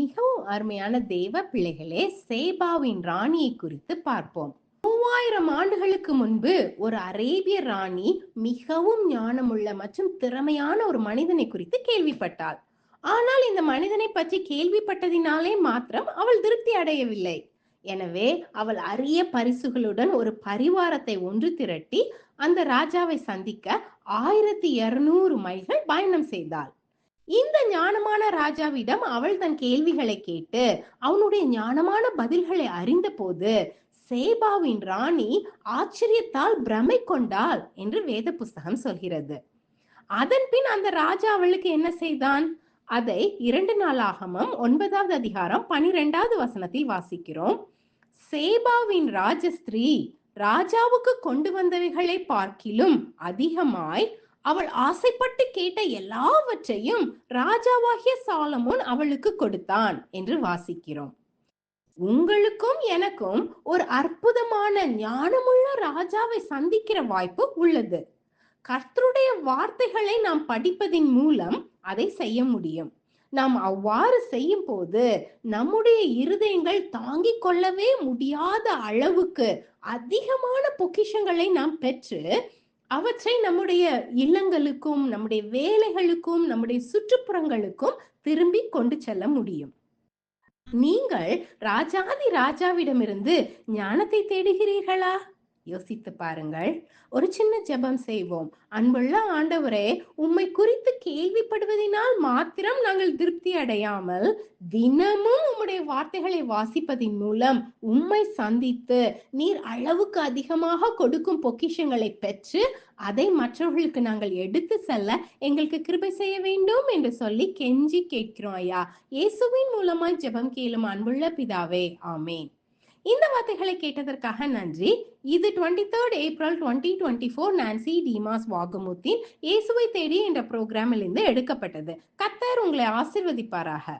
மிகவும் அருமையான தேவ பிள்ளைகளே சேபாவின் ராணியை குறித்து பார்ப்போம். மூவாயிரம் ஆண்டுகளுக்கு முன்பு ஒரு அரேபிய ராணி மிகவும் ஞானமுள்ள மற்றும் திறமையான ஒரு மனிதனை குறித்து கேள்விப்பட்டாள். ஆனால் இந்த மனிதனை பற்றி கேள்விப்பட்டதினாலே மாத்திரம் அவள் திருப்தி அடையவில்லை. எனவே அவள் அரிய பரிசுகளுடன் ஒரு பரிவாரத்தை ஒன்று திரட்டி அந்த ராஜாவை சந்திக்க ஆயிரத்தி இருநூறு மைல்கள் பயணம் செய்தாள். இந்த ஞானமான ராஜாவிடம் அவள் தன் கேள்விகளை கேட்டு அவனுடைய ஞானமான பதில்களை அறிந்த போது சேபாவின் ராணி ஆச்சரியத்தால் பிரமை கொண்டாள் என்று வேத புஸ்தகம் சொல்கிறது. அதன் பின் அந்த ராஜா அவளுக்கு என்ன செய்தான்? அதை இரண்டு நாளாகமம் ஒன்பதாவது அதிகாரம் பனிரெண்டாவது வசனத்தில் வாசிக்கிறோம். சேபாவின் ராஜஸ்திரீ ராஜாவுக்கு கொண்டு வந்தவைகளை பார்க்கிலும் அதிகமாய் அவள் ஆசைப்பட்டு கேட்ட எல்லாவற்றையும் ராஜாவாகிய சாலமோன் அவளுக்கு கொடுத்தான் என்று வாசிக்கிறோம். உங்களுக்கும் எனக்கும் ஒரு அற்புதமான ஞானமுள்ள ராஜாவை சந்திக்கிற வாய்ப்பு உள்ளது. கர்த்தருடைய வார்த்தைகளை நாம் படிப்பதின் மூலம் அதை செய்ய முடியும். நாம் அவ்வாறு செய்யும் போது நம்முடைய இருதயங்கள் தாங்கிக் கொள்ளவே முடியாத அளவுக்கு அதிகமான பொக்கிஷங்களை நாம் பெற்று அவற்றை நம்முடைய இல்லங்களுக்கும் நம்முடைய வேலைகளுக்கும் நம்முடைய சுற்றுப்புறங்களுக்கும் திரும்பி கொண்டு செல்ல முடியும். நீங்கள் ராஜாதி ராஜாவிடமிருந்து ஞானத்தை தேடுகிறீர்களா? யோசித்து பாருங்கள். ஒரு சின்ன ஜெபம் செய்வோம். அன்புள்ள ஆண்டவரே உம்மை குறித்து கேள்விப்படுவதனால் மாத்திரம் நாங்கள் திருப்தி அடையாமல் தினமும் உம்முடைய வார்த்தைகளை வாசிப்பதின் மூலம் உம்மை சந்தித்து நீர் அளவுக்கு அதிகமாக கொடுக்கும் பொக்கிஷங்களை பெற்று அதை மற்றவர்களுக்கு நாங்கள் எடுத்து செல்ல எங்களுக்கு கிருபை செய்ய வேண்டும் என்று சொல்லி கெஞ்சி கேட்கிறோம் ஐயா. இயேசுவின் மூலமாய் ஜெபம் கேளும் அன்புள்ள பிதாவே ஆமேன். இந்த வார்த்தைகளை கேட்டதற்காக நன்றி. இது twenty third April twenty twenty four Nancy Dimas வாகுமுத்தின் இயேசுவை தேடி என்ற ப்ரோக்ராமில் இருந்து எடுக்கப்பட்டது. கத்தர் உங்களை ஆசிர்வதிப்பாராக.